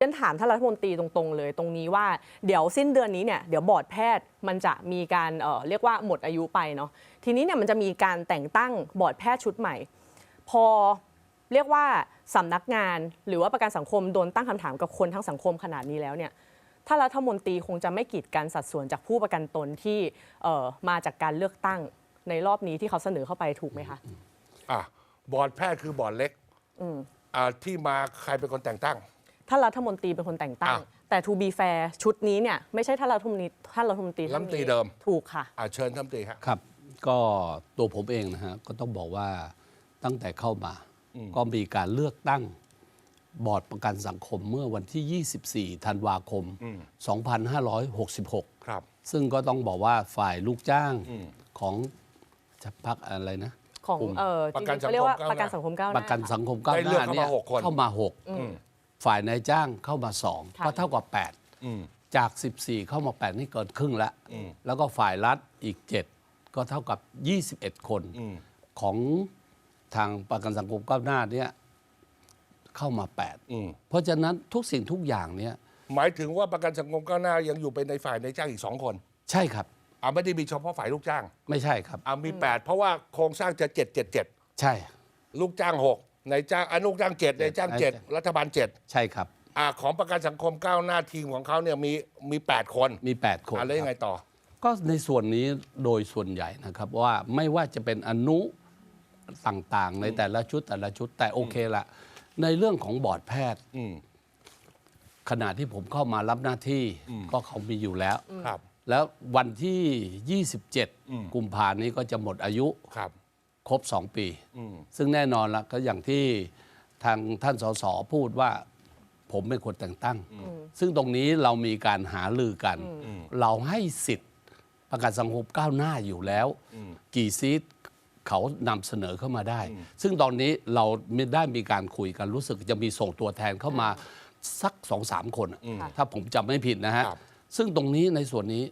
เรียนถามท่านรัฐมนตรีตรงๆเลยตรงนี้ว่าเดี๋ยวสิ้นเดือนนี้เนี่ยเดี๋ยวบอร์ดแพทย์มันจะมีการเอ่อเรียกว่าหมดอายุไปเนาะทีนี้เนี่ยมันจะมีการแต่งตั้งบอร์ดแพทย์ชุดใหม่ พอเรียกว่าสำนักงาน หรือว่าประกันสังคมโดนตั้งคำถามกับคนทั้งสังคมขนาดนี้แล้วเนี่ยถ้ารัฐมนตรีคงจะไม่กีดกันสัดส่วนจากผู้ประกันตนที่เอ่อมาจากการเลือกตั้งในรอบนี้ที่เขาเสนอเข้าไปถูกไหมคะอะบอร์ดแพทย์คือบอร์ดเล็กอ่าที่มาใครเป็นคนแต่งตั้ง ท่านรัฐมนตรีเป็นคนแต่งตั้ง อะแต่ to be fair ชุดนี้เนี่ยไม่ใช่ท่านรัฐมนตรีท่านรัฐมนตรีท่านรัฐมนตรีนี้เดิม ถูกค่ะ อ่าเชิญท่านตีฮะ ครับก็ตัวผมเองนะฮะก็ต้องบอกว่าตั้งแต่เข้ามา ก็มีการเลือกตั้งบอร์ดประกันสังคมเมื่อวันที่ 24 ธันวาคม 2566 ครับ ซึ่งก็ต้องบอกว่าฝ่ายลูกจ้างของจะพักอะไรนะ ของกลุ่มเออประกันจงๆเขาเรียกว่าสังคมประกันสังคมก้าวหปน้าระกันสังคมก้าวได้หเลือกน้าเข้าเนี่มายหกคน เข้ามา6 ฝ่ายนายจ้างเข้ามา2ค่ะก็เท่ากับอืม8จาก 14 เข้ามา 8 นี่เกินครึ่งแล้ว แล้วก็ฝ่ายรัฐอีก 7 ก็เท่ากับ 21 คนอืมของทางประกันสังคมก้าวหน้าเนี่ยเข้ามาอืม8เพราะฉะนั้นทุกสิ่งทุกอย่างเนี่ยหมายถึงว่าประกันสังคมก้าวหน้ายังอยู่เป็นในฝ่ายในจ้างอีกสองคน ใช่ครับอ่าไม่ได้มีเฉพาะฝ่ายลูกจ้าง ไม่ใช่ครับอ่ามีแปดเพราะว่าโครงสร้างจะเจ็ดเจ็ดเจ็ดใช่ ลูกจ้างหก ในจ้างอนุจ้างเจ็ดในจ้างเจ็ดใช่รัฐบาลเจ็ดใช่ครับอ่าของประกันสังคมก้าวหน้าทีมของเขาเนี่ยมีมีแปดคนมี 8 คนอ่าแล้วยังไงครับต่อ ก็ในส่วนนี้โดยส่วนใหญ่นะครับว่าไม่ว่าจะเป็นอนุต่างๆ ในแต่ละชุดแต่ละชุดแต่โอเคละในเรื่องของบอร์ดแพทย์อืมขณะที่ผมเข้ามารับหน้าที่ก็เขามีอยู่แล้ว ครับ แล้ววันที่อืม27 กุมภานี้ก็จะหมดอายุครับ ครบ 2 ปีอืมซึ่งแน่นอนละก็อย่างที่ทางท่านสสพูดว่าผมเป็นคนแต่งตั้ง ซึ่งตรงนี้เรามีการหาลือกัน เราให้สิทธิ์ประกันสังคมก้าวหน้าอยู่แล้ว กี่ซีทเขานำเสนอเข้ามาได้ ซึ่งตอนนี้เราไม่ได้มีการคุยกันรู้สึกจะมีส่งตัวแทนเข้ามาสักสองสามคนอะถ้าผมจำไม่ผิดนะฮะครับซึ่งตรงนี้ในส่วนนี้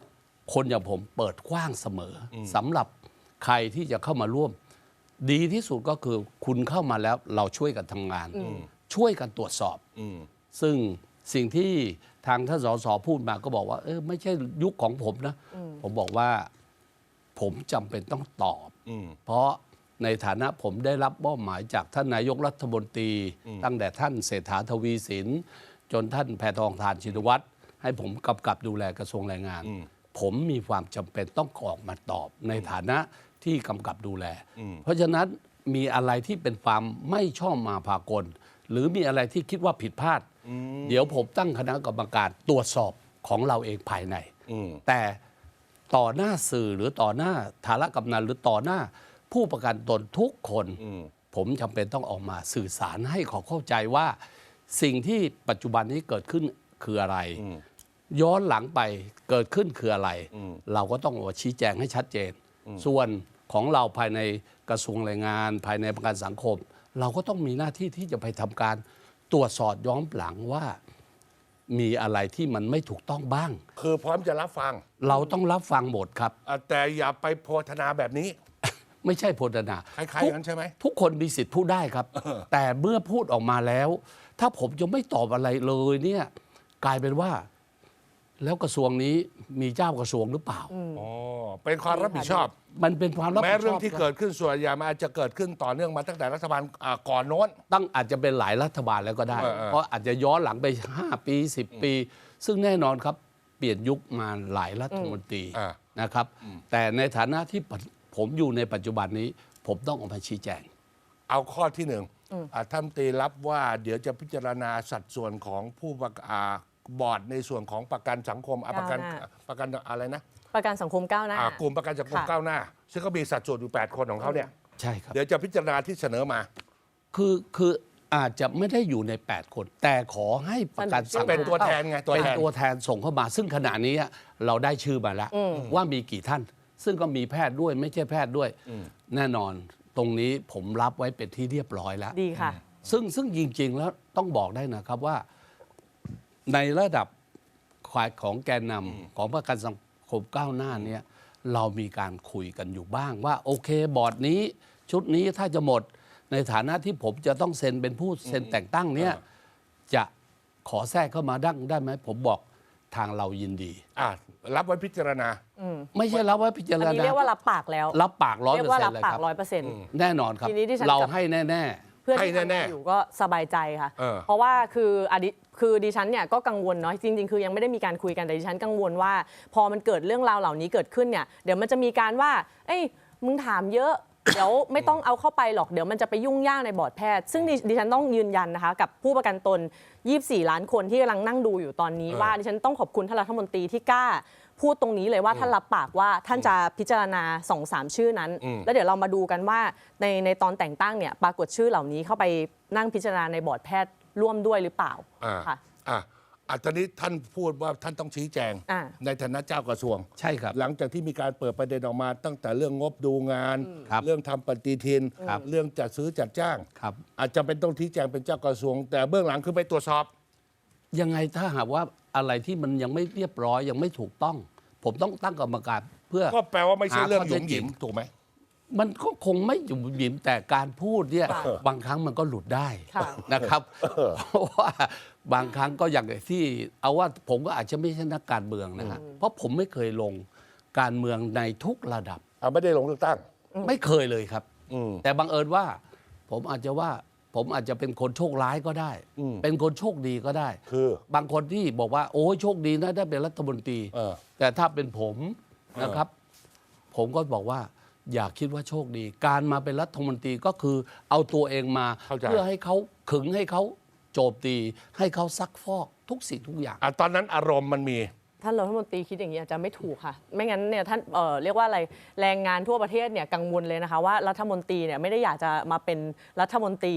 คนอย่างผมเปิดกว้างเสมออสำหรับใครที่จะเข้ามาร่วม ดีที่สุดก็คือคุณเข้ามาแล้วเราช่วยกันทำงาน ช่วยกันตรวจสอบอืมซึ่งสิ่งที่ทางท่านสสพูดมาก็บอกว่าเออไม่ใช่ยุคของผมนะ ผมบอกว่าผมจำเป็นต้องตอบอืมเพราะในฐานะผมได้รับมอบหมายจากท่านนายกรัฐมนตรี ตั้งแต่ท่านเศรษฐาทวีสิน จนท่านแพทองทานชินวัตรให้ผมกำกับดูแลกระทรวงแรงงาน ผมมีความจำเป็นต้องออกมาตอบในฐานะ ที่กำกับดูแล เพราะฉะนั้นมีอะไรที่เป็นความไม่ชอบมาพากล หรือมีอะไรที่คิดว่าผิดพลาด เดี๋ยวผมตั้งคณะกรรมการตรวจสอบของเราเองภายในอืมแต่ต่อหน้าสื่อหรือต่อหน้าฐานะกำนันหรือต่อหน้าผู้ประกันตนทุกคน ผมจำเป็นต้องออกมาสื่อสารให้เขาเข้าใจว่า สิ่งที่ปัจจุบันนี้เกิดขึ้นคืออะไร ย้อนหลังไปเกิดขึ้นคืออะไร เราก็ต้องออกมาชี้แจงให้ชัดเจน ส่วน ของเราภายในกระทรวงแรงงาน ภายในประกันสังคม เราก็ต้องมีหน้าที่ที่จะไปทำการตรวจสอบย้อนหลังว่ามีอะไรที่มันไม่ถูกต้องบ้าง คือพร้อมจะรับฟัง เราต้องรับฟังหมดครับอะแต่อย่าไปโพธนาแบบนี้ ไม่ใช่โพธนาคล้ายๆอย่างนั้นใช่ไหมทุกคนมีสิทธิ์พูดได้ครับ แต่เมื่อพูดออกมาแล้ว ถ้าผมจะไม่ตอบอะไรเลยเนี่ย กลายเป็นว่า แล้วกระทรวงนี้มีเจ้ากระทรวงหรือเปล่า อ๋อเป็นความรับผิดชอบ มันเป็นความรับผิดชแม้อบเรื่องที่ครับเกิดขึ้นส่วนใหญ่มันอาจจะเกิดขึ้นต่อเนื่องมาตั้งแต่รัฐบาลอ่าก่อนโน้น ตั้งอาจจะเป็นหลายรัฐบาลแล้วก็ได้ เออเออ เพราะอาจจะย้อนหลังไป 5 ปี 10 ปี ซึ่งแน่นอนครับเปลี่ยนยุคมาหลายรัฐมนตรีอ่า นะครับ แต่ในฐานะที่ผมอยู่ในปัจจุบันนี้ ผมต้องออกมาชี้แจง เอาข้อที่หนึ่งอ่าท่านตีรับว่าเดี๋ยวจะพิจารณาสัดส่วนของผู้ประอ่า บอร์ดในส่วนของประกันสังคมอะประกันก้าวหน้า ประกันอะไรนะประกันสังคมก้าวหน้า อ่ากลุ่มประกันสังคมค่ะ ก้าวหน้า ซึ่งก็มีสัดส่วนอยู่ 8 คนของเขาเนี่ยใช่ครับ เดี๋ยวจะพิจารณาที่เสนอมา คือคืออาจจะไม่ได้อยู่ใน 8 คน แต่ขอให้ประกันสังคมเป็นตัวแทนไงตัวเป็นแทนตัวแทนส่งเข้ามา ซึ่งขณะนี้เราได้ชื่อมาแล้ว ว่ามีกี่ท่าน ซึ่งก็มีแพทย์ด้วยไม่ใช่แพทย์ด้วย แน่นอนตรงนี้ผมรับไว้เป็นที่เรียบร้อยแล้ว ดีค่ะ ซึ่งซึ่งจริง ๆ แล้วต้องบอกได้นะครับว่า ในระดับควายของแกนนำของประกันสังคมก้าวหน้าเนี่ยเรามีการคุยกันอยู่บ้างว่า โอเคบอร์ดนี้ ชุดนี้ถ้าจะหมดในฐานะที่ผมจะต้องเซ็นเป็นผู้เซ็นแต่งตั้งเนี่ยจะขอแทรกเข้ามาดั้งได้ไหมผมบอกทางเรายินดีอะรับไว้พิจารณา ไม่ใช่รับไว้พิจารอันนี้ณาเรียกว่ารับปากแล้ว รับปากร้อยเรียเปอกร์ว่าเซ็นรับต์เลยปาคกรับร้อยเปอร์เซ็นต์แน่นอนครับทีนี้ดิฉันเราจะให้แน่เพื่อนให้ที่ทำแน่งานๆอยู่ก็สบายใจค่ะ เออ เพราะว่าคืออดีคือดิฉันเนี่ยก็กังวลเนาะจริงๆ คือยังไม่ได้มีการคุยกันแต่ดิฉันกังวลว่า พอมันเกิดเรื่องราวเหล่านี้เกิดขึ้นเนี่ยเดี๋ยวมันจะมีการว่า เอ้ยมึงถามเยอะ เดี๋ยวไม่ต้องเอาเข้าไปหรอกเดี๋ยวมันจะไปยุ่งยากในบอร์ดแพทย์ ซึ่งดิดิฉันต้องยืนยันนะคะ กับผู้ประกันตน 24 ล้านคนที่กำลังนั่งดูอยู่ตอนนี้เออว่าดิฉันต้องขอบคุณท่านรัฐมนตรีที่กล้า พูดตรงนี้เลยว่าท่านรับปากว่าท่านจะพิจารณาสองสามชื่อนั้น แล้วเดี๋ยวเรามาดูกันว่าในในตอนแต่งตั้งเนี่ยปรากฏชื่อเหล่านี้เข้าไปนั่งพิจารณาในบอร์ดแพทย์ร่วมด้วยหรือเปล่าอ่าค่ะอะอะตอนนี้ท่านพูดว่าท่านต้องชี้แจงอ่าในฐานะเจ้ากระทรวง ใช่ครับ หลังจากที่มีการเปิดประเด็นออกมา ตั้งแต่เรื่องงบดูงานครับเรื่องทำปฏิทินครับเรื่องจัดซื้อจัดจ้างครับอาจจะเป็นต้องชี้แจงเป็นเจ้ากระทรวง แต่เบื้องหลังคือไปตรวจสอบ ยังไงถ้าหากว่า อะไรที่มันยังไม่เรียบร้อยยังไม่ถูกต้อง ผมต้องตั้งกรรมการเพื่อ ก็แปลว่าไม่ใช่หาเรื่องข้อหเท็ยุจมจหริยิงมถูกไหมมันก็คงไม่หยุ่มหยิมแต่การพูดเนี่ยค่ะบางครั้งมันก็หลุดได้ค่ะนะครับ เพราะว่าบางครั้งก็อย่างที่ เอาว่าผมก็อาจจะไม่ใช่นักการเมืองนะฮะเพราะผมไม่เคยลงการเมืองในทุกระดับอะไม่ได้ลงเลือกตั้ง ไม่เคยเลยครับอืมแต่บังเอิญว่า ผมอาจจะว่า ผมอาจจะเป็นคนโชคร้ายก็ได้อืมเป็นคนโชคดีก็ได้ คือบางคนที่บอกว่า โอ้ยโชคดีนะได้เป็นรัฐมนตรีเออ แต่ถ้าเป็นผมนะครับ ผมก็บอกว่า อย่าคิดว่าโชคดี การมาเป็นรัฐมนตรีก็คือเอาตัวเองมาเข้าใจ เพื่อให้เขาขึงให้เขาโจมตี ให้เขาซักฟอกทุกสิ่งทุกอย่าง อะตอนนั้นอารมณ์มันมี ท่านรัฐมนตรีคิดอย่างนี้อาจจะไม่ถูกค่ะ ไม่งั้นเนี่ยท่านเอ่อเรียกว่าอะไรแรงงานทั่วประเทศเนี่ยกังวลเลยนะคะว่ารัฐมนตรีเนี่ยไม่ได้อยากจะมาเป็นรัฐมนตรี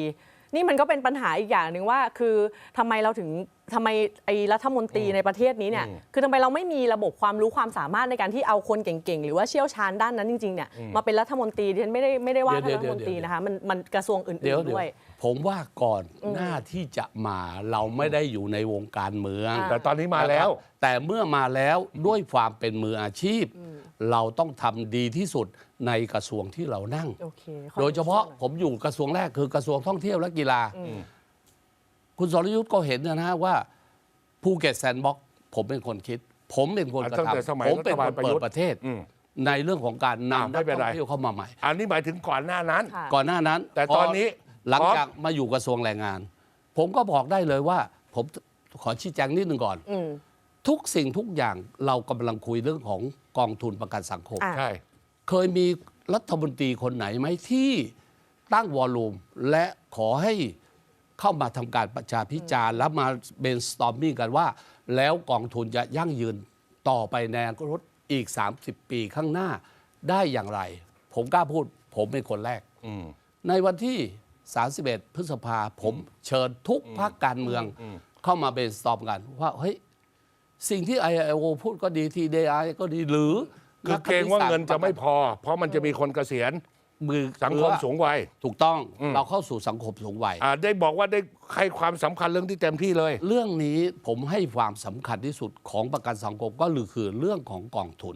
นี่มันก็เป็นปัญหาอีกอย่างหนึ่งว่า คือทำไมเราถึงทำไมไอ้รัฐมนตรีในประเทศนี้เนี่ยคือทำไมเราไม่มีระบบความรู้ความสามารถในการที่เอาคนเก่งๆ หรือว่าเชี่ยวชาญด้านนั้นจริงๆเนี่ยมาเป็นรัฐมนตรีดิฉันไม่ได้ไม่ได้ว่าเดี๋ท่านยวรัฐมนตรีเดี๋ยวนะคะมันมันกระทรวงอื่เดี๋ยวนๆเดี๋ยวด้วย ผมว่าก่อนหน้าที่จะมาเราไม่ได้อยู่ในวงการเมืองอ่าแต่ตอนนี้มาแล้วนะครับแต่เมื่อมาแล้วด้วยความเป็นมืออาชีพ เราต้องทำดีที่สุด ในกระทรวงที่เรานั่ง โอเคขอโดยเฉพาะหน่อยผมอยู่กระทรวงแรกคือกระทรวงท่องเที่ยวและกีฬาคุณสรยุทธ์ก็เห็นนะฮะว่าภูเก็ตแซนด์บ็อกซ์ผมเป็นคนคิด ผมเป็นคนกระตั้งแต่สมัยทำผมเป็นรัคฐบาลนประเปิยุดทธ์ประเทศ อืม ในเรื่องของการอ่านำไม่นักเป็นท่ไร องเที่ยวเข้ามาใหม่ อันนี้หมายถึงก่อนหน้านั้น ค่ะ ก่อนหน้านั้นแต่ตอนนี้หลังพร้อมจากมาอยู่กระทรวงแรงงาน ผมก็บอกได้เลยว่า ผมขอชี้แจงนิดหนึ่งก่อน อืมทุกสิ่งทุกอย่างเรากำลังคุยเรื่องของกองทุนประกันสังคม อะ ใช่ เคยมีรัฐมนตรีคนไหนไหมที่ตั้งวอลลุ่มและขอให้เข้ามาทำการประชาพิจารณ์แล้วมาเบนสตอมมิ่งกันว่า แล้วกองทุนจะยั่งยืนต่อไปในอนาคตอีก 30 ปีข้างหน้าได้อย่างไร ผมกล้าพูด ผมเป็นคนแรกในวันที่ 31 พฤษภาผมเชิญทุกพรรคการเมืองเข้ามาเบนสตอมกัน ว่าเฮ้ยสิ่งที่ IIO พูดก็ดี TDI ก็ดีหรือ คือเกรงว่าเงินจะไม่พอ เพราะมันจะมีคนเกษียณมือสังคมสูงวัย ถูกต้องอืมเราเข้าสู่สังคมสูงวัยอ่าได้บอกว่าได้ให้ความสำคัญเรื่องที่เต็มที่เลย เรื่องนี้ผมให้ความสำคัญที่สุดของประกันสังคมก็คือเรื่องของกองทุน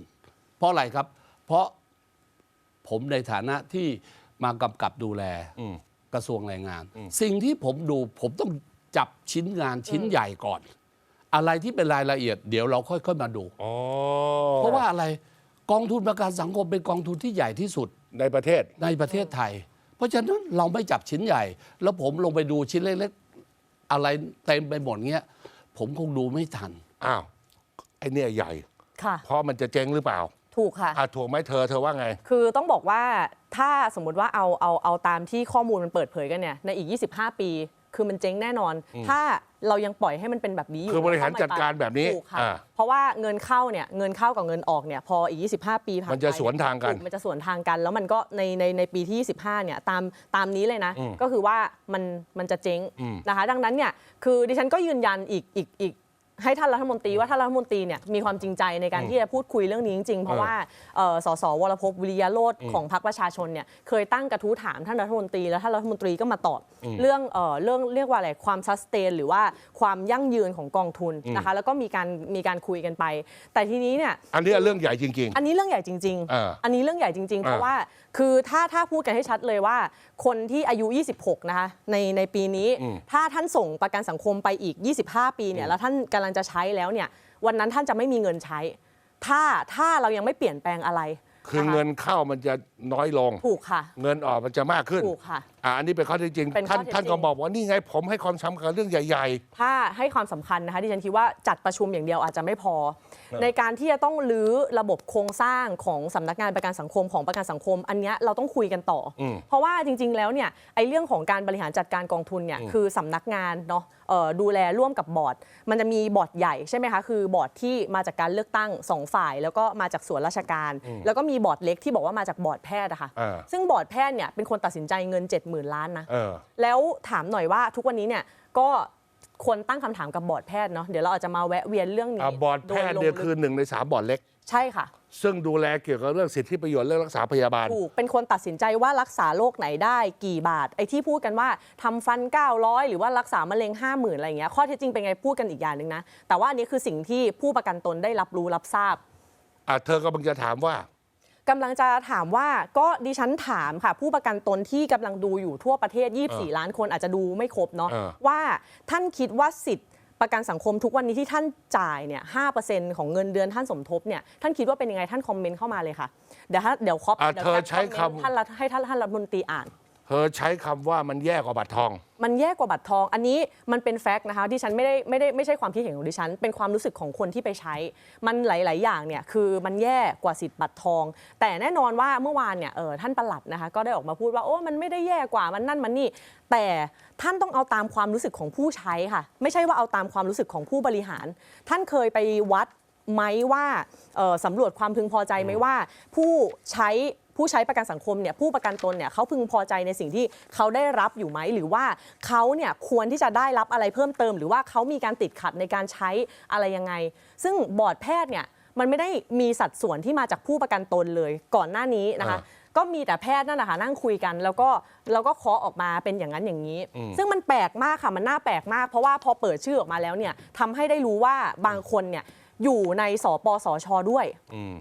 เพราะอะไรครับ เพราะผมในฐานะที่มากำกับดูแลอืมกระทรวงแรงงาน สิ่งที่ผมดูผมต้องจับชิ้นงานชิ้นใหญ่ก่อน อะไรที่เป็นรายละเอียด เดี๋ยวเราค่อยๆมาดูอ๋อเพราะว่าอะไร กองทุนประกันสังคมเป็นกองทุนที่ใหญ่ที่สุดในประเทศ ในประเทศไทย เพราะฉะนั้นเราไม่จับชิ้นใหญ่ แล้วผมลงไปดูชิ้นเล็กๆอะไรเต็มไปหมดเงี้ย ผมคงดูไม่ทัน อ้าว ไอเนี่ยใหญ่ ค่ะ เพราะมันจะเจ๊งหรือเปล่าถูกค่ะ อะถูกไหมเธอเธอว่าไง คือต้องบอกว่าถ้าสมมติว่าเอาเอาเอาตามที่ข้อมูลมันเปิดเผยกันเนี่ยในอีก 25 ปี คือมันเจ๊งแน่นอน ถ้า เรายังปล่อยให้มันเป็นแบบนี้อยู่คือบริหารจัดการแบบนี้ถูกค่ะอ่า เพราะว่าเงินเข้าเนี่ยเงินเข้ากับเงินออกเนี่ยพออีก 25 ปีผ่านไปมันจะสวนทางกันถูมันจะสวนทางกัน แล้วมันก็ในในในปีที่ 25เนี่ยตามตามนี้เลยนะก็คือว่ามันมันจะเจ๊งนะคะ ดังนั้นเนี่ยคือดิฉันก็ยืนยันอีกอีกอีก ให้ท่านรัฐมนตรีว่าท่านรัฐมนตรีเนี่ยมีความจริงใจในการที่จะพูดคุยเรื่องนี้จริงๆ เพราะว่าเอ่อสสวรพวิริยะโรธของพรรคประชาชนเนี่ยเคยตั้งกระทู้ถามท่านรัฐมนตรีแล้วท่านรัฐมนตรีก็มาตอบเรื่องเอ่อเรื่องเรียกว่าอะไรความซัสเตนหรือว่าความยั่งยืนของกองทุนนะคะแล้วก็มีการมีการคุยกันไป แต่ทีนี้เนี่ยอันนี้เรื่องใหญ่จริง อันนี้เรื่องใหญ่จริง เออๆ อันนี้เรื่องใหญ่จริง ๆ เพราะเออว่าคือถ้าถ้าพูดกันให้ชัดเลยว่า คนที่อายุ 26 นะคะในในปีนี้ ถ้าท่านส่งประกันสังคมไปอีก 25 ปีเนี่ยแล้วท่านกำลังจะใช้แล้วเนี่ยวันนั้นท่านจะไม่มีเงินใช้ ถ้าถ้าเรายังไม่เปลี่ยนแปลงอะไรๆคือนะะเงินเข้ามันจะน้อยลง ถูกค่ะ เงินออกมันจะมากขึ้น ถูกค่ะ อ่าอันนี้เป็นข้อเท็จจริงเป็นข้อท่านเท็จท่านจริงก็บอกว่านี่ไงผมให้ความสำคัญเรื่องใหญ่ ถ้าให้ความสำคัญนะคะที่ฉันคิดว่าจัดประชุมอย่างเดียวอาจจะไม่พอในการที่จะต้องรื้อระบบโครงสร้างของสำนักงานประกันสังคมของประกันสังคม อันเนี้ยเราต้องคุยกันต่ออเพราะว่าจริง ๆ แล้วเนี่ยไอ้เรื่องของการบริหารจัดการกองทุนเนี่ยคือสำนักงานเนาะเอ่อดูแลร่วมกับบอร์ด มันจะมีบอร์ดใหญ่ใช่ไหมคะคือบอร์ดที่มาจากการเลือกตั้งสองฝ่าย แล้วก็มาจากส่วนราชการ แล้วก็มีบอร์ดเล็กที่บอกว่ามาจากบอร์ดแพทย์อะค่ะเออซึ่งบอร์ดแพทย์เนี่ยเป็นคนตัดสินใจเงิน70,000ล้านนะๆเออแล้วถามหน่อยว่าทุกวันนี้เนี่ยก็ควรตั้งคำถามกับบอร์ดแพทย์เนาะเดี๋ยวเราอาจจะมาแวะเวียนเรื่องนี้อ่าบอร์ดแพทย์โลงเนี่ยลึกคือหนึ่งในสามบอร์ดเล็ก ใช่ค่ะ ซึ่งดูแลเกี่ยวกับเรื่องสิทธิประโยชน์เรื่องรักษาพยาบาลถูกเป็นคนตัดสินใจว่ารักษาโรคไหนได้กี่บาท ไอ้ที่พูดกันว่าทำฟัน 900 หรือว่ารักษามะเร็ง 50,000 อะไรอย่างเงี้ยข้อเท็จจริงเป็นไงพูดกันอีกอย่างหนึ่งนะ แต่ว่าอันนี้คือสิ่งที่ผู้ประกันตนได้รับรู้รับทราบอ่าเธอกำลังจะถามว่า กำลังจะถามว่าก็ดิฉันถามค่ะ ผู้ประกันตนที่กำลังดูอยู่ทั่วประเทศ 24 ล้านคนอาจจะดูไม่ครบเนาะเออว่าท่านคิดว่าสิทธิ์ประกันสังคมทุกวันนี้ที่ท่านจ่ายเนี่ย5%ของเงินเดือนท่านสมทบเนี่ยท่านคิดว่าเป็นยังไงท่านคอมเมนต์เข้ามาเลยค่ะ เดี๋ยวถ้าเดี๋ยวครอบอะเดี๋ยวเธอใช้แปมเมนต์คำท่านรัฐให้ท่านท่านรัฐมนตรีอ่าน เธอใช้คำว่ามันแย่กว่าบัตรทอง มันแย่กว่าบัตรทอง อันนี้มันเป็นแฟกต์นะคะที่ฉันไม่ได้ไม่ได้ไม่ใช่ความคิดเห็นของดิฉัน เป็นความรู้สึกของคนที่ไปใช้ มันหลาย ๆ อย่างเนี่ยคือมันแย่กว่าสิทธิ์บัตรทอง แต่แน่นอนว่าเมื่อวานเนี่ยเออท่านประหลัดนะคะก็ได้ออกมาพูดว่าโอ้มันไม่ได้แย่กว่ามันนั่นมันนี่ แต่ท่านต้องเอาตามความรู้สึกของผู้ใช้ค่ะ ไม่ใช่ว่าเอาตามความรู้สึกของผู้บริหาร ท่านเคยไปวัดไหมว่าสำรวจความพึงพอใจไหมว่า ผู้ใช้ ผู้ใช้ประกันสังคมเนี่ยผู้ประกันตนเนี่ยเขาพึงพอใจในสิ่งที่เขาได้รับอยู่ไหม หรือว่าเขาเนี่ยควรที่จะได้รับอะไรเพิ่มเติม หรือว่าเขามีการติดขัดในการใช้อะไรยังไง ซึ่งบอร์ดแพทย์เนี่ยมันไม่ได้มีสัดส่วนที่มาจากผู้ประกันตนเลยก่อนหน้านี้นะคะอ่าก็มีแต่แพทย์นั่นแหละค่ะนั่งคุยกัน แล้วก็แล้วก็เคาะออกมาเป็นอย่างนั้นอย่างนี้ ซึ่งมันแปลกมากค่ะมันน่าแปลกมาก เพราะว่าพอเปิดชื่อออกมาแล้วเนี่ยทำให้ได้รู้ว่าบางคนเนี่ยอยู่ในสปสชด้วย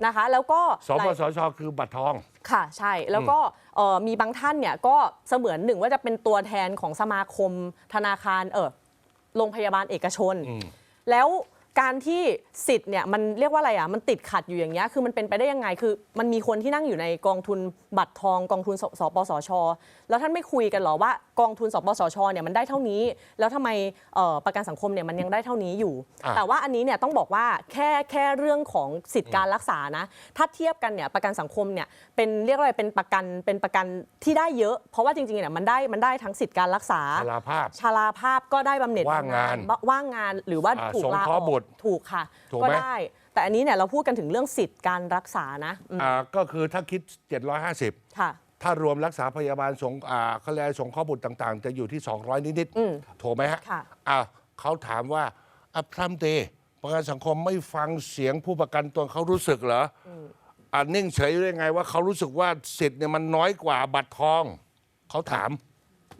นะคะ แล้วก็สปสชคือบัตรทอง ค่ะใช่แล้วก็เอ่อมีบางท่านเนี่ยก็เสมือนหนึ่งว่าจะเป็นตัวแทนของสมาคมธนาคารเออโรงพยาบาลเอกชนแล้วการที่สิทธิ์เนี่ยมันเรียกว่าอะไรอะมันติดขัดอยู่อย่างเงี้ยคือมันเป็นไปได้ยังไงคือ มันมีคนที่นั่งอยู่ในกองทุนบัตรทองกองทุนสสปสช แล้วท่านไม่คุยกันเหรอว่ากองทุนสปสชเนี่ยมันได้เท่านี้ แล้วทำไมเอ่อประกันสังคมเนี่ยมันยังได้เท่านี้อยู่อะแต่ว่าอันนี้เนี่ยต้องบอกว่าแค่แค่เรื่องของสิทธิการรักษานะถ้าเทียบกันเนี่ยประกันสังคมเนี่ยเป็นเรียกว่าอะไรเป็นประกันเป็นประกันที่ได้เยอะ เพราะว่าจริงๆเนี่ยมันได้มันได้ทั้งสิทธิการรักษาชราภาพชราภาพก็ได้บำเหน็จว่างงานบำว่างงานหรือว่าอ่าถูกสงลาเคอราะอห์บุตรกถูกค่ะถูกก็ไหมได้แต่อันนี้เนี่ยเราพูดกันถึงเรื่องสิทธิการรักษานะอืมอ่าก็คือถ้าคิด 750ค่ะ ถ้ารวมรักษาพยาบาลสงอ่าเขาเรียกอะไรสงเคราะห์บุตรต่าง ๆ จะอยู่ที่ 200 นิดอืมๆถูกไหมฮะค่ะ อ่าเขาถามว่าอะพรัมเตประกันสังคมไม่ฟังเสียงผู้ประกันตนเขารู้สึกเหรอออ่านิ่งเฉยได้ไงว่าเขารู้สึกว่าสิทธิ์เนี่ยมันน้อยกว่าบัตรทอง เขาถาม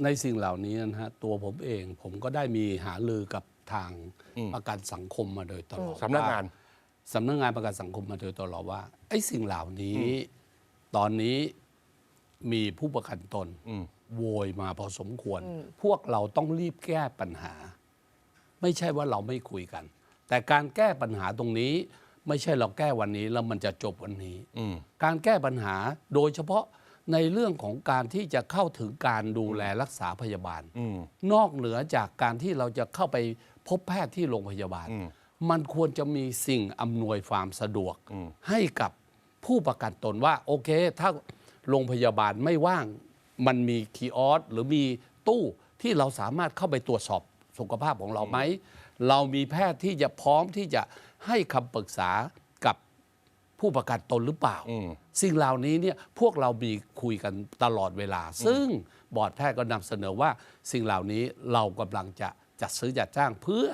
ในสิ่งเหล่านี้นะฮะตัวผมเองผมก็ได้มีหาลือกับทางประกันสังคมมาโดยตลอดสำนักงาน ว่สำนักงานประกันสังคมมาโดยตลอดว่าไอ้สิ่งเหล่านี้ ตอนนี้ มีผู้ประกันตนโวยมาพอสมควร พวกเราต้องรีบแก้ปัญหา ไม่ใช่ว่าเราไม่คุยกัน แต่การแก้ปัญหาตรงนี้ ไม่ใช่เราแก้วันนี้แล้วมันจะจบวันนี้การแก้ปัญหาโดยเฉพาะในเรื่องของการที่จะเข้าถึงการดูแลรักษาพยาบาลนอกเหนือจากการที่เราจะเข้าไปพบแพทย์ที่โรงพยาบาล มันควรจะมีสิ่งอำนวยความสะดวกให้กับผู้ประกันตนว่าโอเค ถ้า โรงพยาบาลไม่ว่าง มันมีคีออสหรือมีตู้ที่เราสามารถเข้าไปตรวจสอบสุขภาพของเราไหม เรามีแพทย์ที่จะพร้อมที่จะให้คำปรึกษากับผู้ประกันตนหรือเปล่า สิ่งเหล่านี้เนี่ยพวกเรามีคุยกันตลอดเวลา ซึ่งบอร์ดแพทย์ก็นำเสนอว่าสิ่งเหล่านี้เรากำลังจะจัดซื้อจัดจ้างเพื่อ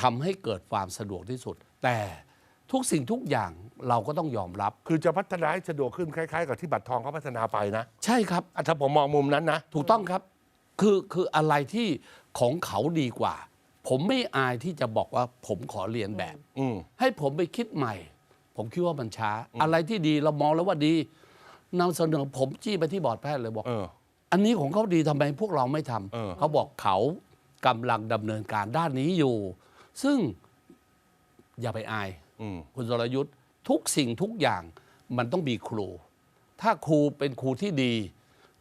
ทำให้เกิดความสะดวกที่สุด แต่ ทุกสิ่งทุกอย่างเราก็ต้องยอมรับ คือจะพัฒนาให้สะดวกขึ้นคล้ายๆ กับที่บัตรทองเขาพัฒนาไปนะใช่ครับ อะถ้าผมมองมุมนั้นนะถูกต้องครับ คือคืออะไรที่ของเขาดีกว่า ผมไม่อายที่จะบอกว่าผมขอเรียนแบบ อืม ให้ผมไปคิดใหม่ ผมคิดว่ามันช้า อะไรที่ดีเรามองแล้วว่าดีนำเสนอผมจี้ไปที่บอร์ดแพทย์เลยบอก เออ อันนี้ของเขาดีทำไมพวกเราไม่ทำเออ เขาบอกเขากำลังดำเนินการด้านนี้อยู่ ซึ่งอย่าไปอายอืม คุณสรยุทธ์ทุกสิ่งทุกอย่างมันต้องมีครู ถ้าครูเป็นครูที่ดี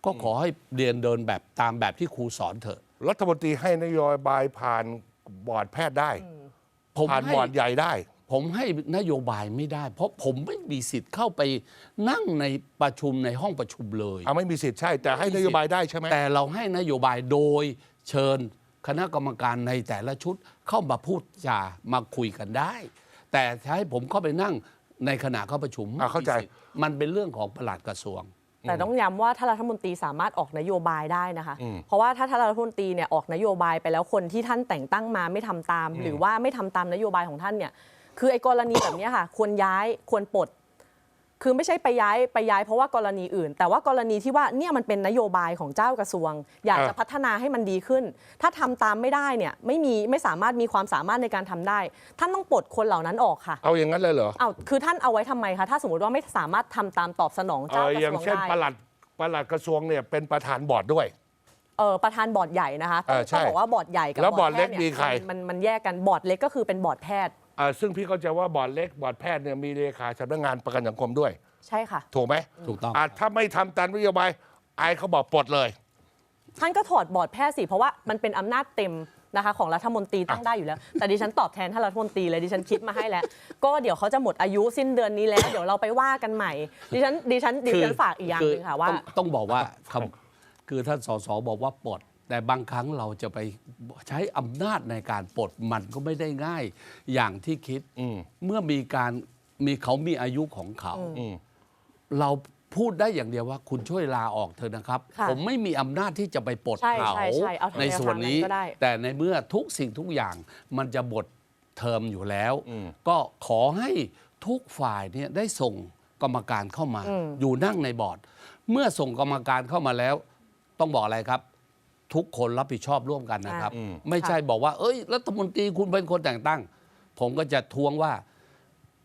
ก็ขอให้เรียนเดินแบบตามแบบที่ครูสอนเถอะ รัฐมนตรีให้นโยบายผ่านบอร์ดแพทย์ได้ผมผ่านให้บอร์ดใหญ่ได้ ผมให้นโยบายไม่ได้ เพราะผมไม่มีสิทธิ์เข้าไปนั่งในประชุมในห้องประชุมเลยเอาไม่มีสิทธิ์ใช่ แต่ให้นโยบายได้ใช่ไหมแต่เราให้นโยบายโดยเชิญคณะกรรมการในแต่ละชุดเข้ามาพูดจามาคุยกันได้ แต่ถ้าให้ผมเข้าไปนั่งในขณะเข้าประชุมอะเข้าใจไม่มีสิทธิ์มันเป็นเรื่องของปลัดกระทรวง แต่ต้องย้ำว่าถ้ารัฐมนตรีสามารถออกนโยบายได้นะคะ เพราะว่าถ้าท่านรัฐมนตรีเนี่ยออกนโยบายไปแล้วคนที่ท่านแต่งตั้งมาไม่ทำตาม หรือว่าไม่ทำตามนโยบายของท่านเนี่ยคือไอ้กรณีแบบเนี้ยค่ะ ควรย้ายควรปลด คือไม่ใช่ไปย้ายไปย้ายเพราะว่ากรณีอื่น แต่ว่ากรณีที่ว่าเนี่ยมันเป็นนโยบายของเจ้ากระทรวง อยากจะอะพัฒนาให้มันดีขึ้น ถ้าทำตามไม่ได้เนี่ยไม่มีไม่สามารถมีความสามารถในการทำได้ ท่านต้องปลดคนเหล่านั้นออกค่ะ เอาอย่างนั้นเลยเหรอเอาคือท่านเอาไว้ทำไมคะถ้าสมมติว่าไม่สามารถทำตามตอบสนองเอเจ้าอกระอย่างทรวงเช่นได้ปลัดปลัดกระทรวงเนี่ยเป็นประธานบอร์ดด้วยเออประธานบอร์ดใหญ่นะคะเออใช่ต้องบอกว่าบอร์ดใหญ่กับแล้วบอร์ดเล็กแพทย์มีนี่ยใครมันมันแยกกันบอร์ดเล็กก็คือเป็นบอร์ดแพทย์อ่า ซึ่งพี่เข้าใจว่าบอร์ดเล็กบอร์ดแพทย์เนี่ยมีเลขาสำนักงานประกันสังคมด้วย ใช่ค่ะ ถูกไหมถูกต้อง อะถ้าไม่ทำตามนโยบายไอเขาบอกปลดเลย ท่านก็ถอดบอร์ดแพทย์สิ เพราะว่ามันเป็นอำนาจเต็มนะคะ ของรัฐมนตรีตั้งได้อยู่แล้ว แต่ดิฉันตอบแทนท่านรัฐมนตรีเลยดิฉันคิดมาให้แล้ว ก็เดี๋ยวเขาจะหมดอายุสิ้นเดือนนี้แล้ว เดี๋ยวเราไปว่ากันใหม่ ดิฉันดิฉันดิฉันฝากอีกอย่างหนึ่งค่ะว่า ต้องต้องบอกว่าคำคือท่านสสบอกว่าปลด แต่บางครั้งเราจะไปใช้อำนาจในการปลดมันก็ไม่ได้ง่ายอย่างที่คิดอืมเมื่อมีการมีเขามีอายุของเขาอืมเราพูดได้อย่างเดียวว่าคุณช่วยลาออกเถอะนะครับค่ะผมไม่มีอำนาจที่จะไปปลดใช่เขาใช่ใช่เอาในส่วนนี้แนวทางนั้นก็ได้แต่ในเมื่อทุกสิ่งทุกอย่างมันจะบทเทอมอยู่แล้วอืมก็ขอให้ทุกฝ่ายเนี่ยได้ส่งกรรมการเข้ามา อยู่นั่งในบอร์ด เมื่อส่งกรรมการเข้ามาแล้ว ต้องบอกอะไรครับ ทุกคนรับผิดชอบร่วมกันนะครับอืมไม่ใช่บอกว่า เอ้ย รัฐมนตรีคุณเป็นคนแต่งตั้ง ผมก็จะทวงว่า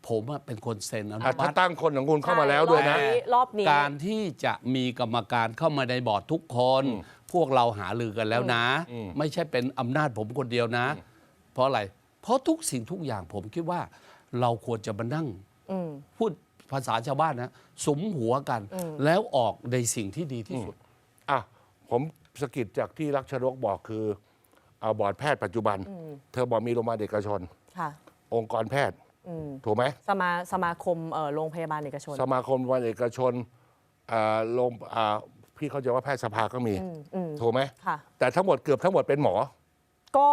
ผมอะเป็นคนเซ็นอนุอะมัถ้าติตั้งคนของคุณเข้ามาแล้วด้วยนะรอบนี้รอบนี้ การที่จะมีกรรมการเข้ามาในบอร์ดทุกคน พวกเราหาลือกันแล้วนะ อืม ไม่ใช่เป็นอำนาจผมคนเดียวนะ เพราะอะไร เพราะทุกสิ่งทุกอย่างผมคิดว่า เราควรจะมานั่ง อืม พูดภาษาชาวบ้านนะสมหัวกัน แล้วออกในสิ่งที่ดีที่สุด อะผม สะกิดจากที่รักชนกบอกคือเอาบอร์ดแพทย์ปัจจุบัน เธอบอกมีโรงพยาบาลเอกชน ค่ะองค์กรแพทย์ อืมถูกไหม สมาสมาคมเอ่อโรงพยาบาลเอกชนสมาคมโรงพยาบาลเอกชนอ่าโรงอ่าพี่เข้าใจว่าแพทยสภาก็มี อืมอืมถูกไหม ค่ะ แต่ทั้งหมดเกือบทั้งหมดเป็นหมอก็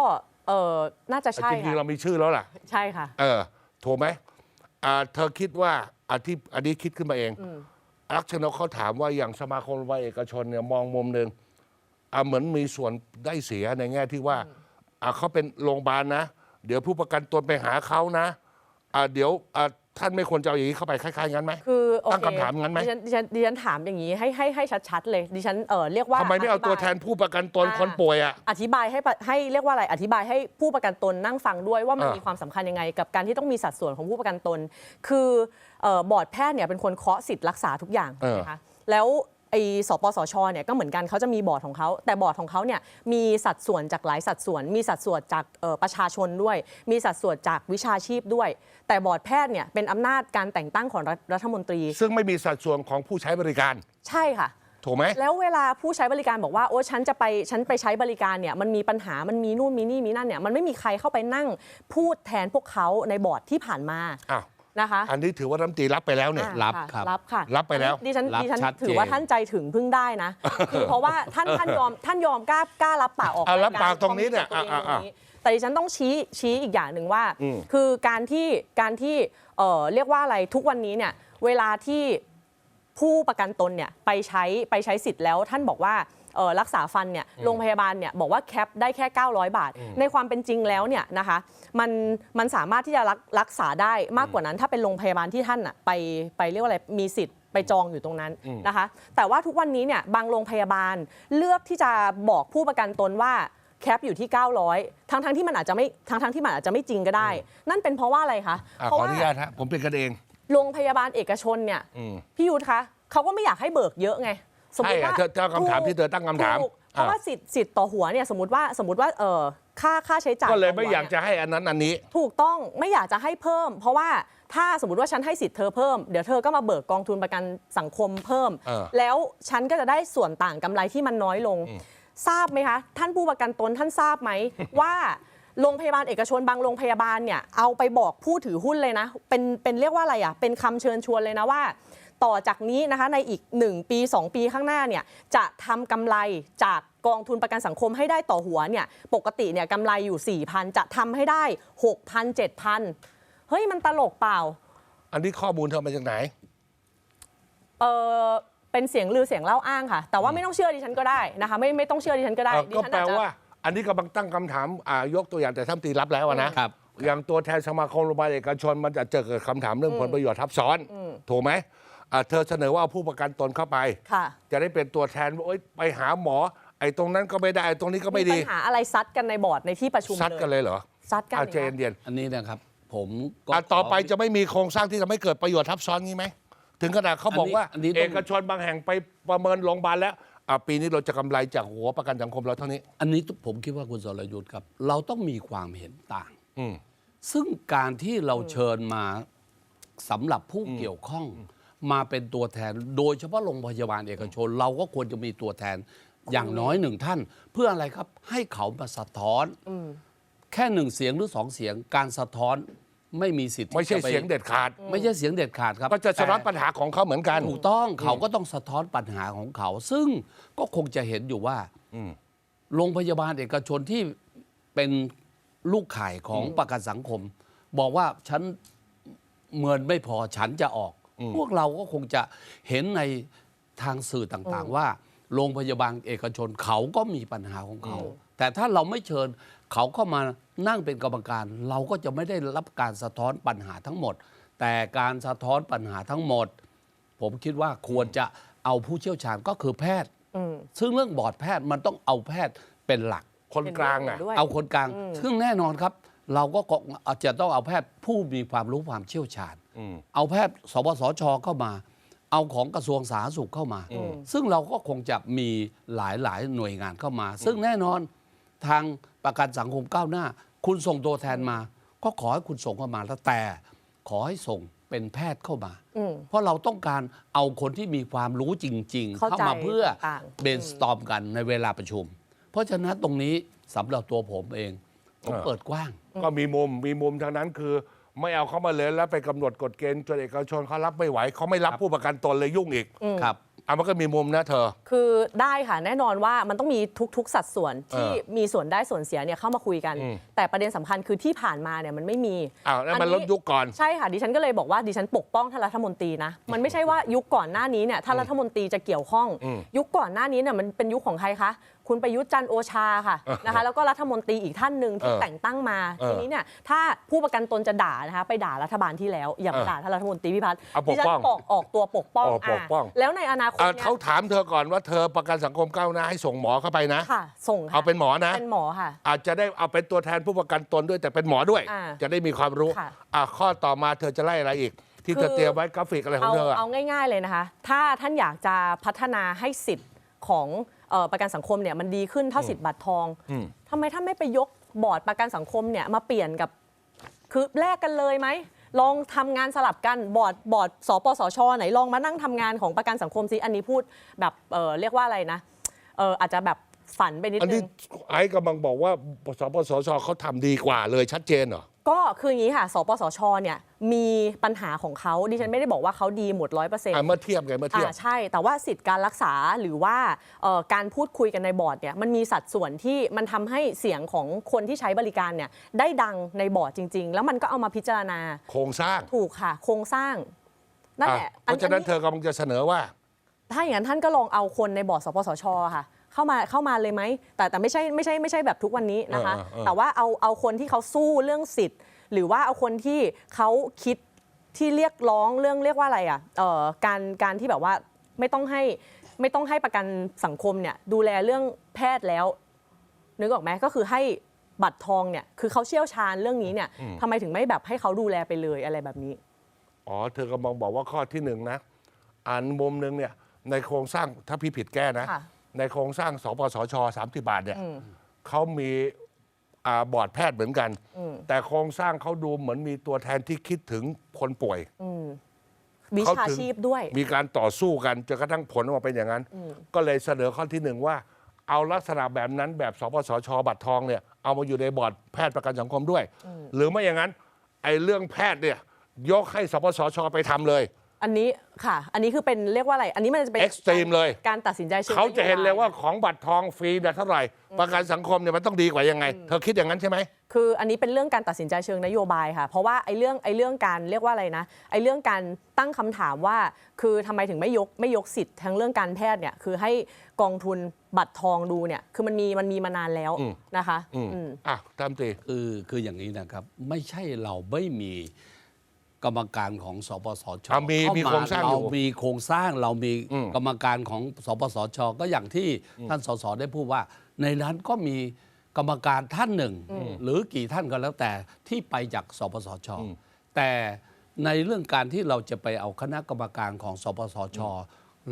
เออน่าจะใช่จริงๆค่ะเรามีชื่อแล้วล่ะ ใช่ค่ะ เออถูกไหมอ่าเธอคิดว่าอันที่อันนี้คิดขึ้นมาเอง รักชนกเขาถามว่าอย่างสมาคมโรงพยาบาลเอกชนเนี่ยมองมุมหนึ่ง อ่าเหมือนมีส่วนได้เสียในแง่ที่ว่าอ่าเขาเป็นโรงพยาบาลนะ เดี๋ยวผู้ประกันตนไปหาเขานะอ่าเดี๋ยวอ่าท่านไม่ควรจะเอาอย่างนี้เข้าไปคล้ายๆงั้นไหม คือโอตั้งเคคำถามงั้นไหม ดิฉันดิฉันดิฉันถามอย่างนี้ให้ให้ให้ชัดๆเลยดิฉันเออเรียกว่าทำไมไม่เอาตัวแทนผู้ประกันตนอ่า คนป่วยอะ อธิบายให้ปะให้เรียกว่าอะไรอธิบายให้ผู้ประกันตนนั่งฟังด้วยว่ามันอ่ามีมีความสำคัญยังไง กับการที่ต้องมีสัดส่วนของผู้ประกันตน คือเอ่อบอร์ดแพทย์เนี่ยเป็นคนเคาะสิทธิ์รักษาทุกอย่างนะคะแล้ว ไอ้สปสชเนี่ยก็เหมือนกันเขาจะมีบอร์ดของเขาแต่บอร์ดของเขาเนี่ยมีสัดส่วนจากหลายสัดส่วน มีสัดส่วนจากเอ่อประชาชนด้วย มีสัดส่วนจากวิชาชีพด้วย แต่บอร์ดแพทย์เนี่ยเป็นอำนาจการแต่งตั้งของรัฐรัฐมนตรี ซึ่งไม่มีสัดส่วนของผู้ใช้บริการ ใช่ค่ะถูกไหมแล้วเวลาผู้ใช้บริการบอกว่าโอ้ฉันจะไปฉันไปใช้บริการเนี่ยมันมีปัญหามันมีนู่นมีนี่มีนั่นเนี่ยมันไม่มีใครเข้าไปนั่งพูดแทนพวกเขาในบอร์ดที่ผ่านมาอ้าว นะคะ อันนี้ถือว่ารัฐมนตรีรับไปแล้วเนี่ยอ่ารับะครับรับค่ะรับไปแล้ว ดิฉันรับดิฉันชัดเจน ถือว่าท่านใจถึงพึ่งได้นะ คือเพราะว่าท่านท่านยอมท่านยอมกล้ากล้ารับปากออกเอารับรปากตรงนี้เนี่ยความคิดของตัวเองอะตรงนี้แต่ดิฉันต้องชี้ชี้อีกอย่างหนึ่งว่าอืมคือการที่การที่เอ่อเรียกว่าอะไรทุกวันนี้เนี่ยเวลาที่ผู้ประกันตนเนี่ยไปใช้ไปใช้สิทธิ์แล้วท่านบอกว่าเอ่อ รักษาฟันเนี่ยโรงพยาบาลเนี่ยบอกว่าแคปได้แค่ 900 บาท ในความเป็นจริงแล้วเนี่ยนะคะมันมันสามารถที่จะรักรักษาได้มากกว่านั้น ถ้าเป็นโรงพยาบาลที่ท่านอะไปไปเรียกว่าอะไรมีสิทธิ์ไปจองอยู่ตรงนั้นนะคะ แต่ว่าทุกวันนี้เนี่ยบางโรงพยาบาลเลือกที่จะบอกผู้ประกันตนว่าแคปอยู่ที่ 900 ทั้งทั้งๆที่มันอาจจะไม่ทั้งทั้งๆที่มันอาจจะไม่จริงก็ได้ นั่นเป็นเพราะว่าอะไรคะอะเพขอราะอว่านุญาตฮะผมเป็นกันเอง โรงพยาบาลเอกชนเนี่ยอืมพี่ยุทธคะเขาก็ไม่อยากให้เบิกเยอะไง สมมติใช่ว่าอะเธอเธอคำถามถูกที่เธอตั้งคำถามถูกเพราะอะว่าสิทธิ์สิทธิ์ต่อหัวเนี่ยสมมติว่าสมมติว่าเออค่าค่าใช้จ่ายก็เลยต่ไม่หัวอยากนี่จะให้อันนั้นอันนี้ ถูกต้องไม่อยากจะให้เพิ่ม เพราะว่าถ้าสมมติว่าฉันให้สิทธิ์เธอเพิ่มเดี๋ยวเธอก็มาเบิกกองทุนประกันสังคมเพิ่มเออแล้วฉันก็จะได้ส่วนต่างกำไรที่มันน้อยลง ทราบไหมคะ ท่านผู้ประกันตนท่านทราบไหมว่าโรงพยาบาลเอกชนบางโรงพยาบาลเนี่ยเอาไปบอกผู้ถือหุ้นเลยนะ เป็นเป็นเรียกว่าอะไรอะเป็นคำเชิญชวนเลยนะว่า ต่อจากนี้นะคะในอีก 1 ปี 2 ปีข้างหน้าเนี่ยจะทำกำไรจากกองทุนประกันสังคมให้ได้ต่อหัวเนี่ยปกติเนี่ยกำไรอยู่ 4,000 จะทำให้ได้ 6,000 7,000 เฮ้ยมันตลกเปล่า อันนี้ข้อมูลเธอมาจากไหน เออเป็นเสียงลือเสียงเล่าอ้างค่ะ แต่ว่าไม่ต้องเชื่อดิฉันก็ได้นะคะ ไม่ไม่ต้องเชื่อดิฉันก็ได้เอ่อดิก็ฉันแปลอาจจะว่า อันนี้กำลังตั้งคำถามอ่ายกตัวอย่างแต่ท่านตีรับแล้วอะนะครับอย่างตัวแทนสมาคมโรงพยาบาลเอกชนมันจะเจอกับคำถามเรื่องผลประโยชน์ทับซ้อน ถูกไหม อะเธอเสนอว่าเอาผู้ประกันตนเข้าไป ค่ะจะได้เป็นตัวแทนว่าโอ๊ยไปหาหมอ ไอ้ตรงนั้นก็ไม่ได้ไอ้ตรงนี้ก็ไม่มีดีปัญหาอะไรซัดกันในบอร์ดในที่ประชุมซัดกันเลยเหรอซัดกันอาอีกเจนแล้วเย็นอันนี้นะครับ ผมก็อะต่อไปข จะไม่มีโครงสร้างที่ทำให้เกิดประโยชน์ทับซ้อนงี้ไหมถึงขนาดเขาบอกว่าอันนี้อันนี้ต้องเอกชนบางแห่งไปประเมินโรงพยาบาลแล้วอะปีนี้เราจะกำไรจากหัวประกันสังคมเราเท่านี้ อันนี้ผมคิดว่าคุณสรยุทธ์ครับ เราต้องมีความเห็นต่าง อืม ซึ่งการที่เราเชิญมาสำหรับผู้เกี่ยวข้อง มาเป็นตัวแทน โดยเฉพาะโรงพยาบาลเอกชน เราก็ควรจะมีตัวแทนอย่างน้อยหนึ่งท่าน เพื่ออะไรครับให้เขามาสะท้อนแค่หนึ่งเสียงหรือสองเสียงการสะท้อนไม่มีสิทธิ์ที่ไม่ใช่จะปเสียงเด็ดขาด ไม่ใช่เสียงเด็ดขาดครับก็จะสะท้อนแต่ปัญหาของเขาเหมือนกันถูกต้องเขาก็ต้องสะท้อนปัญหาของเขา ซึ่งก็คงจะเห็นอยู่ว่าอืมโรงพยาบาลเอกชนที่เป็นลูกข่ายของประกันสังคม บอกว่าฉันเงินไม่พอฉันจะออก พวกเราก็คงจะเห็นในทางสื่อต่างๆ ว่า โรงพยาบาลเอกชนเขาก็มีปัญหาของเขา แต่ถ้าเราไม่เชิญเขาเข้ามานั่งเป็นกรรมการ เราก็จะไม่ได้รับการสะท้อนปัญหาทั้งหมด แต่การสะท้อนปัญหาทั้งหมด ผมคิดว่าควรจะเอาผู้เชี่ยวชาญก็คือแพทย์อืมซึ่งเรื่องบอร์ดแพทย์มันต้องเอาแพทย์เป็นหลัก คนกลางอะเห็นด้วยเอาคนกลาง ซึ่งแน่นอนครับ เราก็คงอาจจะต้องเอาแพทย์ผู้มีความรู้ความเชี่ยวชาญอืม เอาแพทย์สปสชเข้ามา เอาของกระทรวงสาธารณสุขเข้ามา ซึ่งเราก็คงจะมีหลายหลายๆหน่วยงานเข้ามา ซึ่งแน่นอนทางประกันสังคมก้าวหน้า คุณส่งตัวแทนมา ก็ขอให้คุณส่งเข้ามาแล้วแต่ขอให้ส่งเป็นแพทย์เข้ามาอืมเพราะเราต้องการเอาคนที่มีความรู้จริง ๆ เข้าเข้าใจมาเพื่อต่างๆเบนสตอมกันในเวลาประชุม เพราะฉะนั้นตรงนี้สำหรับตัวผมเองผมอ่าเปิดกว้าง ก็มีมุมมีมุมทางนั้นคือ ไม่เอาเข้ามาเลยแล้วไปกำหนดกฎเกณฑ์จนเอกชนเขารับไม่ไหวเขาไม่รับผู้ประกันตนเลยยุ่งอีกครับ อะมันก็มีมุมนะเธอ คือได้ค่ะแน่นอนว่ามันต้องมีทุกๆ สัดส่วนที่เออมีส่วนได้ส่วนเสียเนี่ยเข้ามาคุยกัน อืม แต่ประเด็นสำคัญคือที่ผ่านมาเนี่ยมันไม่มีอ้าวแล้วมันลดยุคก่อน ใช่ค่ะดิฉันก็เลยบอกว่าดิฉันปกป้องท่านรัฐมนตรีนะมันไม่ใช่ว่ายุคก่อนหน้านี้เนี่ยท่านรัฐมนตรีจะเกี่ยวข้อง อืม ยุคก่อนหน้านี้เนี่ยมันเป็นยุคของใครคะ คุณประยุทธ์จันทร์โอชาค่ะเออนะคะแล้วก็รัฐมนตรีอีกท่านหนึ่งที่เออแต่งตั้งมาเออทีนี้เนี่ยถ้าผู้ประกันตนจะด่านะคะไปด่ารัฐบาลที่แล้วอย่าไปเออด่าท่านรัฐมนตรีพิพัฒน์เอาปกดิฉันป้องออกออกตัวปกป้องออกปกป้องะแล้วในอนาคตอะเนี่ยเขาถามเธอก่อนว่าเธอประกันสังคมก้าวหน้าให้ส่งหมอเข้าไปนะค่ะส่งค่ะเอาเป็นหมอนะเป็นหมอค่ะ อาจจะได้เอาเป็นตัวแทนผู้ประกันตนด้วยแต่เป็นหมอด้วยอ่าจะได้มีความรู้ค่ะอะข้อต่อมาเธอจะไล่อะไรอีกที่คือเธอเตรียมไว้กราฟิกอะไรขอเอางเธออะเอาง่ายๆเลยนะคะ ถ้าท่านอยากจะพัฒนาให้สิทธิ์ของเอ่อ ประกันสังคมเนี่ยมันดีขึ้นเท่าสิทธิ์บัตรทองอืมทำไมท่านไม่ไปยกบอร์ดประกันสังคมเนี่ยมาเปลี่ยนกับคือแลกกันเลยไหมลองทำงานสลับกันบอร์ดบอร์ดสปสชไหนลองมานั่งทำงานของประกันสังคมซิอันนี้พูดแบบเอ่อเรียกว่าอะไรนะเอออาจจะแบบฝันไปนิดอันนึนี้งไอ้กำลังบอกว่าสปสชเขาทำดีกว่าเลยชัดเจนเหรอ ก็คืออย่างนี้ค่ะ สปสช เนี่ยมีปัญหาของเขาดิฉันไม่ได้บอกว่าเขาดีหมดร้อยเปอร์เซ็นต์อะเมื่อเทียบไงเมื่อเทียบอ่าใช่ แต่ว่าสิทธิ์การรักษาหรือว่าเอ่อการพูดคุยกันในบอร์ดเนี่ยมันมีสัดส่วนที่มันทำให้เสียงของคนที่ใช้บริการเนี่ยได้ดังในบอร์ดจริง ๆ แล้วมันก็เอามาพิจารณา โครงสร้างถูกค่ะ โครงสร้างนั่นแหละอะเพราะฉะนั้นเธอกำลังจะเสนอว่า ถ้าอย่างนั้นท่านก็ลองเอาคนในบอร์ดสปสชค่ะ เข้าเข้ามาเข้ามาเลยไหมแต่แต่ไม่ใช่ไม่ใช่ไม่ใช่แบบทุกวันนี้นะคะ เออเออเออ แต่ว่าเอาเอาคนที่เขาสู้เรื่องสิทธิ์ หรือว่าเอาคนที่เขาคิดที่เรียกร้องเรื่องเรียกว่าอะไรอะเอ่อการการที่แบบว่าไม่ต้องให้ไม่ต้องให้ประกันสังคมเนี่ยดูแลเรื่องแพทย์แล้ว นึกออกไหมก็คือให้บัตรทองเนี่ยคือเขาเชี่ยวชาญเรื่องนี้เนี่ยทำไมถึงไม่แบบให้เขาดูแลไปเลยอะไรแบบนี้ อ๋อ เธอกำลังบอกว่าข้อที่หนึ่งนะ อ่านมุมหนึ่งเนี่ย ในโครงสร้างถ้าพี่ผิดแก้นะ ค่ะ ในโครงสร้างสปสชสามสิบาทเนี่ยเขามีอ่าบอร์ดแพทย์เหมือนกัน แต่โครงสร้างเขาดูเหมือนมีตัวแทนที่คิดถึงคนป่วย วิเขาชาถึงชีพด้วย มีการต่อสู้กันจนกระทั่งผลออกมาเป็นอย่างนั้น ก็เลยเสนอข้อที่หนึ่งว่า เอาลักษณะแบบนั้นแบบสปสช บัตรทองเนี่ยเอามาอยู่ในบอร์ดแพทย์ประกันสังคมด้วย หรือไม่อย่างนั้น ไอ้เรื่องแพทย์เนี่ยยกให้สปสช ไปทำเลย อันนี้ค่ะ อันนี้คือเป็นเรียกว่าอะไร อันนี้มันจะเป็น Extreme เลย การตัดสินใจชิงเขาจะเห็นเลยว่าโบของบัตรทองฟรีเนี่ยเท่าไหร่ประกันสังคมเนี่ยมันต้องดีกว่ายังไง เธอคิดอย่างนั้นใช่ไหม คืออันนี้เป็นเรื่องการตัดสินใจเชิงนโยบายค่ะ เพราะว่าไอ้เรื่องไอ้เรื่องการเรียกว่าอะไรนะ ไอ้เรื่องการตั้งคำถามว่า คือทำไมถึงไม่ยกไม่ยกสิทธิ์ทั้งเรื่องการแพทย์เนี่ย คือให้กองทุนบัตรทองดูเนี่ย คือมันมีมันมีมานานแล้วอืม นะคะอืมอืม อะตามตี คือคืออย่างนี้นะครับ ไม่ใช่เราไม่มี กรรมการของสปสชอะมีเข้มีโครงสร้างอยู่เรามีโครงสร้างเรามีอืม กรรมการของสปสชก็อย่างที่ท่านสสได้พูดว่า ในนั้นก็มีกรรมการท่านหนึ่ง หรือกี่ท่านก็แล้วแต่ที่ไปจากสปสชแต่ในเรื่องการที่เราจะไปเอาคณะกรรมการของสปสช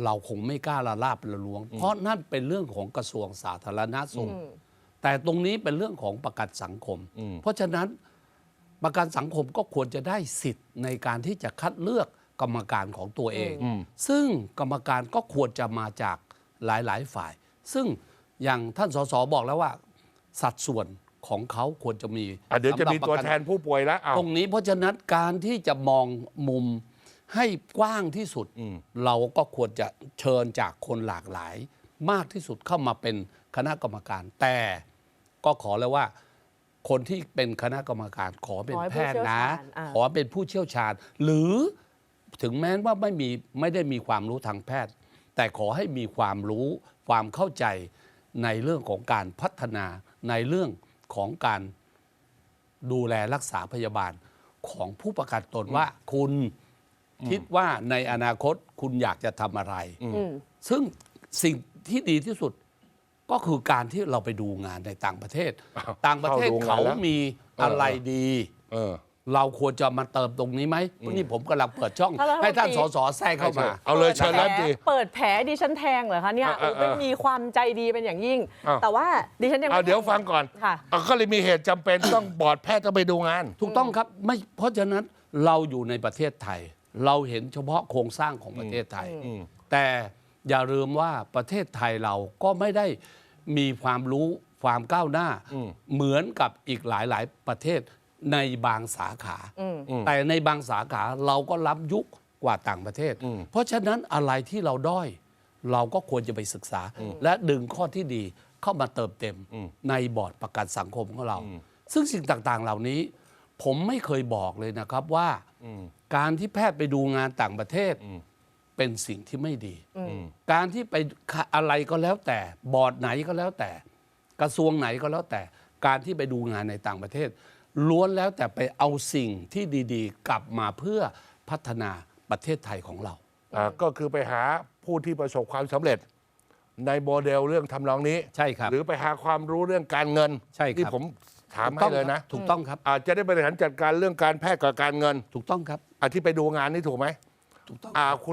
เราคงไม่กล้าละลาบละล้วง เพราะนั่นเป็นเรื่องของกระทรวงสาธารณสุข แต่ตรงนี้เป็นเรื่องของประกันสังคม เพราะฉะนั้น ประกันสังคมก็ควรจะได้สิทธิ์ในการที่จะคัดเลือกกรรมการของตัวเอง ซึ่งกรรมการก็ควรจะมาจากหลายๆฝ่าย ซึ่งอย่างท่านสสบอกแล้วว่า สัดส่วนของเขาควรจะมีอะเดี๋ยวจะมีสำหรับตัวประกันแทนผู้ป่วยแล้วอ้าวตรงนี้เพราะฉะนั้นการที่จะมองมุมให้กว้างที่สุด เราก็ควรจะเชิญจากคนหลากหลาย มากที่สุดเข้ามาเป็นคณะกรรมการ แต่ก็ขอเลยว่า คนที่เป็นคณะกรรมการขอเป็นขอให้แพทย์นะผู้เชี่ยวชาญอ่าขอเป็นผู้เชี่ยวชาญ หรือถึงแม้ว่าไม่มีไม่ได้มีความรู้ทางแพทย์ แต่ขอให้มีความรู้ความเข้าใจในเรื่องของการพัฒนาในเรื่องของการดูแลรักษาพยาบาลของผู้ประกันตนว่าคุณคิดว่าในอนาคตคุณอยากจะทำอะไรอืมซึ่งสิ่งที่ดีที่สุด ก็คือการที่เราไปดูงานในต่างประเทศอ้าวต่างประเทศเข้าดูงานเขาแล้วมีอะไรดีเออเราควรจะมาเติมตรงนี้ไหมนี่ผมกำลังเปิดช่องถ้าเราให้ท่านตีสสแทรกเข้ามา เอาเลยเชิญแผลแล้วดีเปิดแผลดิฉันแทงเหรอคะเนี่ยเออเออโอ้เป็นมีความใจดีเป็นอย่างยิ่งอ้าวแต่ว่าดิฉันยังเอาไม่เดี๋ยวฟังก่อนค่ะเอาก็เลยมีเหตุจำเป็นต้องบอร์ดแพทย์ต้องไปดูงาน ถูกต้องครับไม่เพราะฉะนั้นเราอยู่ในประเทศไทย เราเห็นเฉพาะโครงสร้างของประเทศไทย แต่ อย่าลืมว่าประเทศไทยเราก็ไม่ได้มีความรู้ความก้าวหน้า เหมือนกับอีกหลายๆ ประเทศในบางสาขา แต่ในบางสาขาเราก็ล้ำยุคกว่าต่างประเทศ เพราะฉะนั้นอะไรที่เราด้อย เราก็ควรจะไปศึกษา และดึงข้อที่ดีเข้ามาเติมเต็มในบอร์ดประกันสังคมของเรา ซึ่งสิ่งต่างๆเหล่านี้ ผมไม่เคยบอกเลยนะครับว่าการที่แพทย์ไปดูงานต่างประเทศ เป็นสิ่งที่ไม่ดี การที่ไปอะไรก็แล้วแต่บอร์ดไหนก็แล้วแต่ กระทรวงไหนก็แล้วแต่ การที่ไปดูงานในต่างประเทศ ล้วนแล้วแต่ไปเอาสิ่งที่ดีๆ กลับมาเพื่อพัฒนาประเทศไทยของเราอ่าก็คือไปหาผู้ที่ประสบความสำเร็จ ในโมเดลเรื่องทำนองนี้ใช่ครับ หรือไปหาความรู้เรื่องการเงินใช่ครับที่ผมถามถูกให้ต้องเลยนะ ถูกต้องครับอาจจะได้บริหารจัดการเรื่องการแพทย์กับการเงิน ถูกต้องครับอาที่ไปดูงานนี่ถูกไหมถูกต้องอ่า